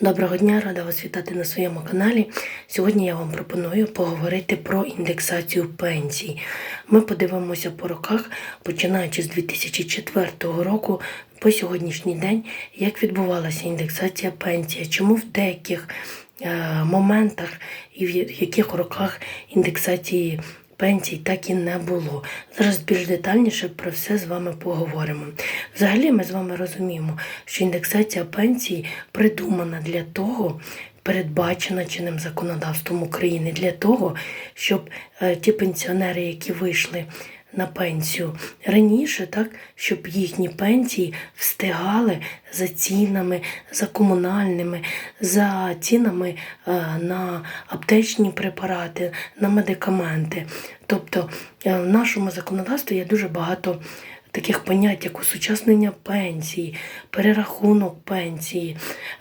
Доброго дня, рада вас вітати на своєму каналі. Сьогодні я вам пропоную поговорити про індексацію пенсій. Ми подивимося по роках, починаючи з 2004 року по сьогоднішній день, як відбувалася індексація пенсії, чому в деяких е, моментах і в яких роках індексації пенсій так і не було. Зараз більш детальніше про все з вами поговоримо. Взагалі, ми з вами розуміємо, що індексація пенсій придумана для того, передбачена чинним законодавством України для того, щоб е, ті пенсіонери, які вийшли на пенсію раніше, так, щоб їхні пенсії встигали за цінами, за комунальними, за цінами е, на аптечні препарати, на медикаменти. Тобто е, в нашому законодавстві є дуже багато таких понять, як осучаснення пенсії, перерахунок пенсії.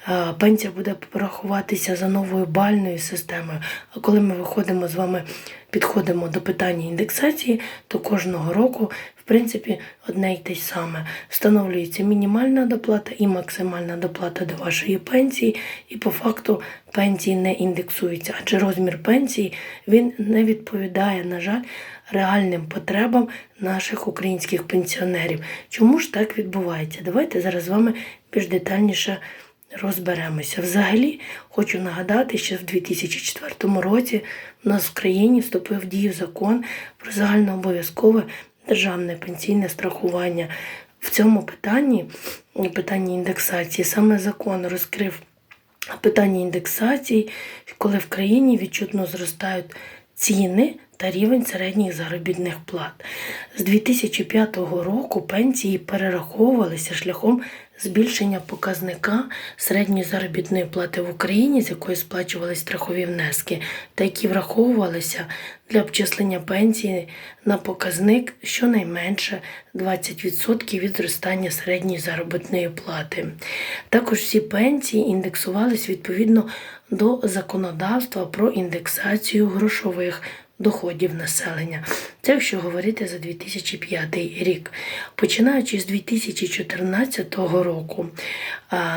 Е, Пенсія буде порахуватися за новою бальною системою. А коли ми виходимо з вами, підходимо до питання індексації, то кожного року, в принципі, одне й те саме. Встановлюється мінімальна доплата і максимальна доплата до вашої пенсії, і по факту пенсії не індексуються, адже розмір пенсії він не відповідає, на жаль, реальним потребам наших українських пенсіонерів. Чому ж так відбувається? Давайте зараз з вами більш детальніше розберемося. Взагалі, хочу нагадати, що в 2004 році в нас в країні вступив в дію закон про загальнообов'язкове державне пенсійне страхування. В цьому питанні, питанні індексації, саме закон розкрив питання індексації, коли в країні відчутно зростають ціни та рівень середніх заробітних плат. З 2005 року пенсії перераховувалися шляхом збільшення показника середньої заробітної плати в Україні, з якої сплачувались страхові внески, та які враховувалися для обчислення пенсії на показник щонайменше 20% від зростання середньої заробітної плати. Також всі пенсії індексувались відповідно до законодавства про індексацію грошових доходів населення. Це якщо говорити за 2005 рік. Починаючи з 2014 року,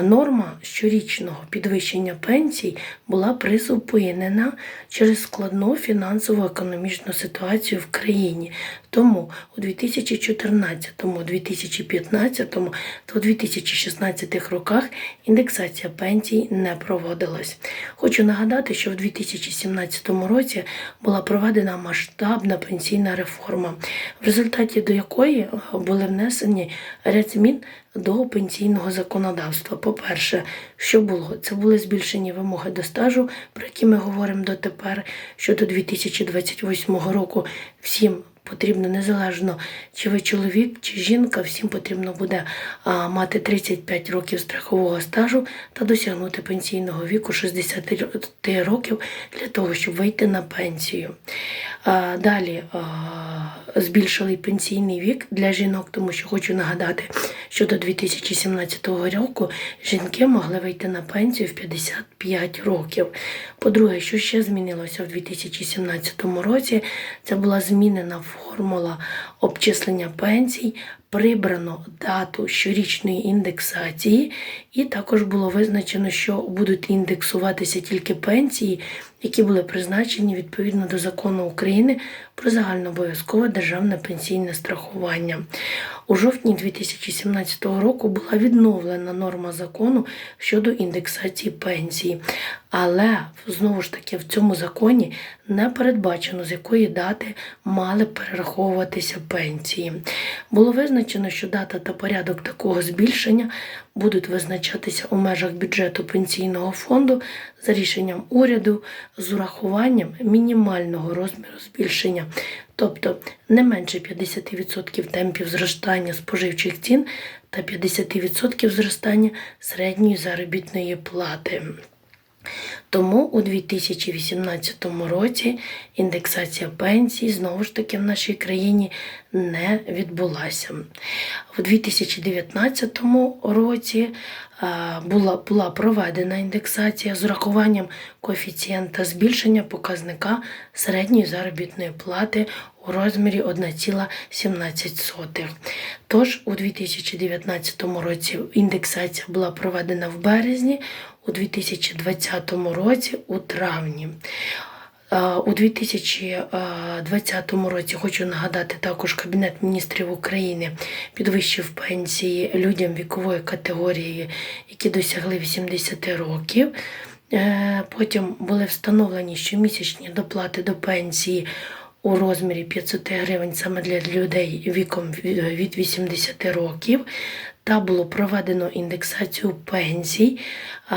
норма щорічного підвищення пенсій була призупинена через складну фінансово-економічну ситуацію в країні. Тому у 2014, 2015 та 2016 роках індексація пенсій не проводилась. Хочу нагадати, що в 2017 році була проведена масштабна пенсійна реформа, в результаті до якої були внесені ряд змін до пенсійного законодавства. По-перше, що було? Це були збільшені вимоги до стажу, про які ми говоримо дотепер, що до 2028 року всім. Потрібно незалежно, чи ви чоловік, чи жінка, всім потрібно буде мати 35 років страхового стажу та досягнути пенсійного віку 60 років для того, щоб вийти на пенсію. Далі збільшили пенсійний вік для жінок, тому що хочу нагадати, що до 2017 року жінки могли вийти на пенсію в 55 років. По-друге, що ще змінилося в 2017 році, це була змінена формула обчислення пенсій, прибрано дату щорічної індексації, і також було визначено, що будуть індексуватися тільки пенсії, які були призначені відповідно до закону України про загальнообов'язкове державне пенсійне страхування. У жовтні 2017 року була відновлена норма закону щодо індексації пенсії. Але знову ж таки в цьому законі не передбачено, з якої дати мали перераховуватися пенсії. Було визначено, що дата та порядок такого збільшення будуть визначатися у межах бюджету пенсійного фонду за рішенням уряду з урахуванням мінімального розміру збільшення, тобто не менше 50% темпів зростання споживчих цін та 50% зростання середньої заробітної плати. Тому у 2018 році індексація пенсій знову ж таки в нашій країні не відбулася. У 2019 році була, була проведена індексація з урахуванням коефіцієнта збільшення показника середньої заробітної плати у розмірі 1,17. Тож у 2019 році індексація була проведена в березні, у 2020 році у травні. Е, У 2020 році хочу нагадати також Кабінет міністрів України підвищив пенсії людям вікової категорії, які досягли 80 років. Е, Потім були встановлені щомісячні доплати до пенсії у розмірі 500 гривень саме для людей віком від 80 років. Та було проведено індексацію пенсій е,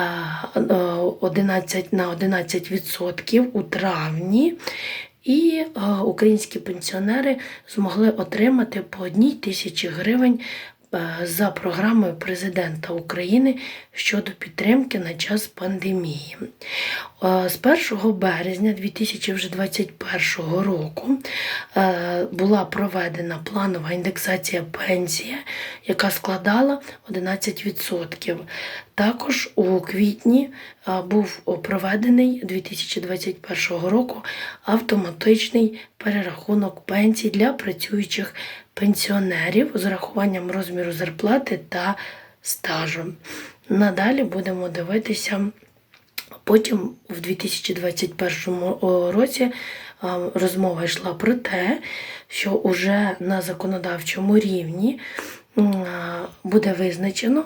11 на 11% у травні. І е, українські пенсіонери змогли отримати по одній тисячі гривень е, за програмою президента України щодо підтримки на час пандемії. Е, З 1 березня 2021 року е, була проведена планова індексація пенсії, яка складала 11%. Також у квітні е, був проведений 2021 року автоматичний перерахунок пенсій для працюючих пенсіонерів з урахуванням розміру зарплати та стажу. Надалі будемо дивитися. Потім в 2021 році розмова йшла про те, що уже на законодавчому рівні буде визначено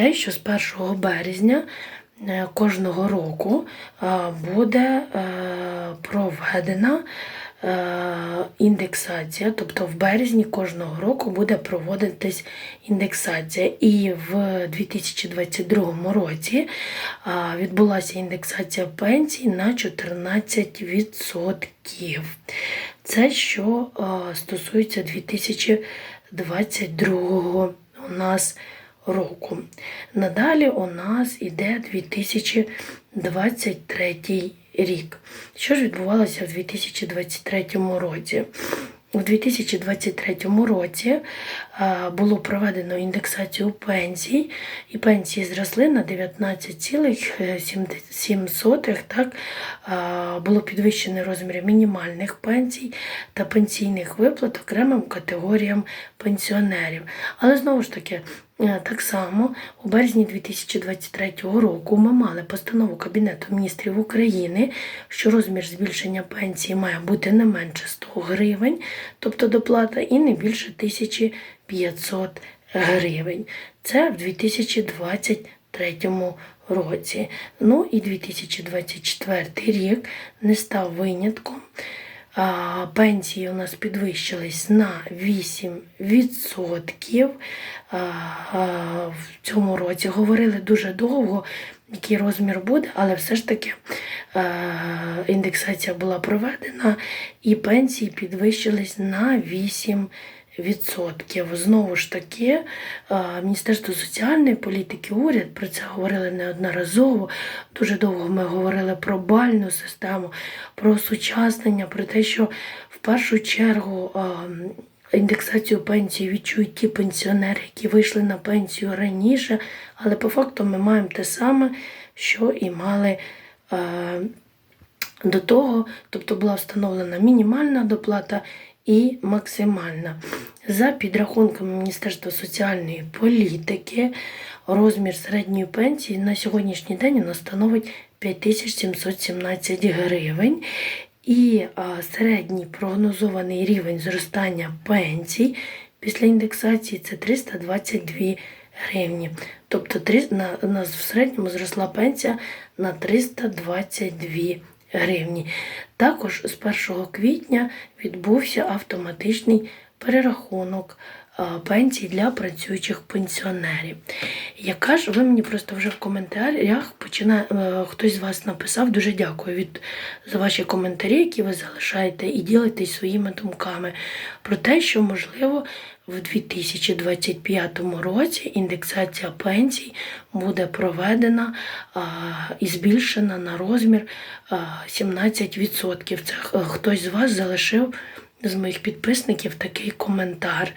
те, що з 1 березня е, кожного року буде е, проведена е, індексація, тобто в березні кожного року буде проводитись індексація. І в 2022 році відбулася індексація пенсій на 14%. Це що стосується 2022 у нас року. Надалі у нас іде 2023 рік. Що ж відбувалося в 2023 році? У 2023 році а, було проведено індексацію пенсій, і пенсії зросли на 19,7. Так, а, було підвищено розмір мінімальних пенсій та пенсійних виплат окремим категоріям пенсіонерів. Але знову ж таки, е, так само у березні 2023 року ми мали постанову Кабінету міністрів України, що розмір збільшення пенсії має бути не менше 100 гривень, тобто доплата, і не більше 1500 гривень. Це в 2023 році. Ну і 2024 рік не став винятком. Пенсії у нас підвищились на 8%. А, а, В цьому році говорили дуже довго, який розмір буде, але все ж таки індексація була проведена і пенсії підвищились на 8%. Знову ж таки, Міністерство соціальної політики, уряд про це говорили неодноразово. Дуже довго ми говорили про бальну систему, про осучаснення, про те, що в першу чергу індексацію пенсії відчують ті пенсіонери, які вийшли на пенсію раніше, але по факту ми маємо те саме, що і мали. а, до того, тобто була встановлена мінімальна доплата і максимальна. За підрахунками Міністерства соціальної політики, розмір середньої пенсії на сьогоднішній день нас становить 5717 гривень. І середній прогнозований рівень зростання пенсій після індексації це 322 гривні. Тобто три- на, у нас в середньому зросла пенсія на 322 гривні. Також з 1 квітня відбувся автоматичний перерахунок пенсій для працюючих пенсіонерів. Яка ж ви мені просто вже в коментарях починає, е, хтось з вас написав, дуже дякую від, за ваші коментарі, які ви залишаєте, і ділитесь своїми думками про те, що можливо в 2025 році індексація пенсій буде проведена а, і збільшена на розмір а, 17%. Це е, хтось з вас залишив з моїх підписників такий коментар.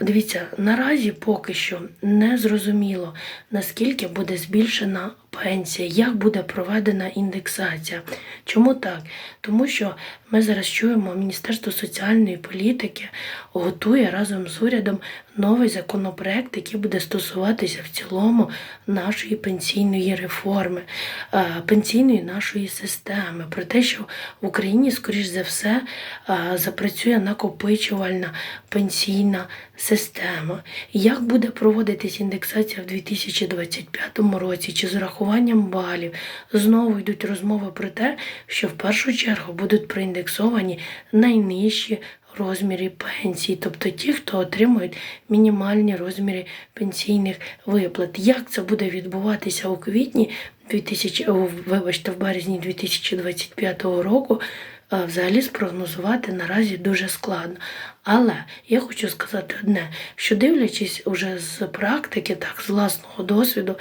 Дивіться, наразі поки що не зрозуміло, наскільки буде збільшена пенсія, як буде проведена індексація. Чому так? Тому що ми зараз чуємо, Міністерство соціальної політики готує разом з урядом новий законопроект, який буде стосуватися в цілому нашої пенсійної реформи, е, пенсійної нашої системи. Про те, що в Україні, скоріш за все, е, запрацює накопичувальна пенсійна система. Як буде проводитись індексація в 2025 році чи з урахуванням балів? Знову йдуть розмови про те, що в першу чергу будуть проіндексовані найнижчі розміри пенсій, тобто ті, хто отримують мінімальні розміри пенсійних виплат. Як це буде відбуватися у квітні 2000, вибачте, в березні 2025 року? е, Взагалі спрогнозувати наразі дуже складно. Але я хочу сказати одне, що дивлячись уже з практики, так, з власного досвіду,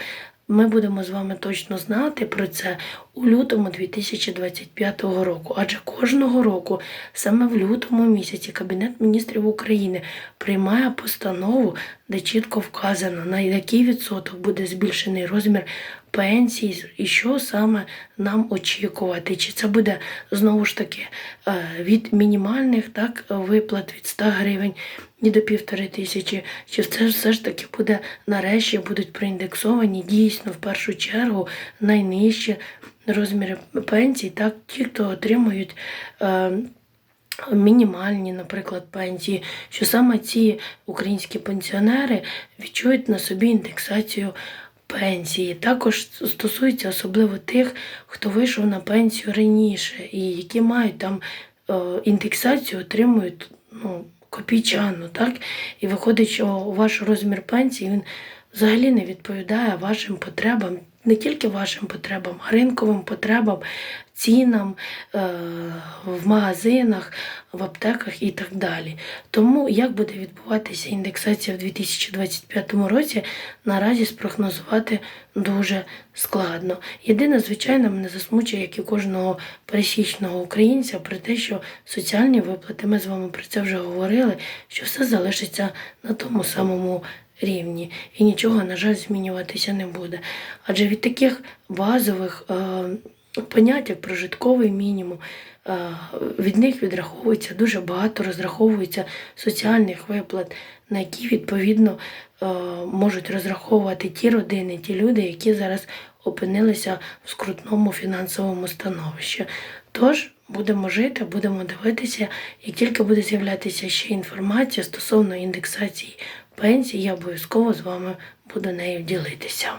ми будемо з вами точно знати про це у лютому 2025 року. Адже кожного року, саме в лютому місяці, Кабінет міністрів України приймає постанову, де чітко вказано, на який відсоток буде збільшений розмір пенсій і що саме нам очікувати. Чи це буде знову ж таки е, від мінімальних так, виплат від 100 гривень і до півтори тисячі, чи це все ж таки буде нарешті будуть проіндексовані дійсно в першу чергу найнижчі розміри пенсій, так ті, хто отримують. Е, Мінімальні, наприклад, пенсії, що саме ці українські пенсіонери відчують на собі індексацію пенсії. Також стосується особливо тих, хто вийшов на пенсію раніше і які мають там е, індексацію, отримують ну, копійчану, так? І виходить, що ваш розмір пенсії він взагалі не відповідає вашим потребам, не тільки вашим потребам, а ринковим потребам, цінам е, в магазинах, в аптеках і так далі. Тому як буде відбуватися індексація в 2025 році, наразі спрогнозувати дуже складно. Єдине, звичайно, мене засмучує, як і кожного пересічного українця, про те, що соціальні виплати, ми з вами про це вже говорили, що все залишиться на тому самому рівні і нічого, на жаль, змінюватися не буде. Адже від таких базових е, понять, як прожитковий мінімум, е, від них відраховується дуже багато, розраховується соціальних виплат, на які відповідно е, можуть розраховувати ті родини, ті люди, які зараз опинилися в скрутному фінансовому становищі. Тож будемо жити, будемо дивитися, як тільки буде з'являтися ще інформація стосовно індексації пенсій, я обов'язково з вами буду нею ділитися.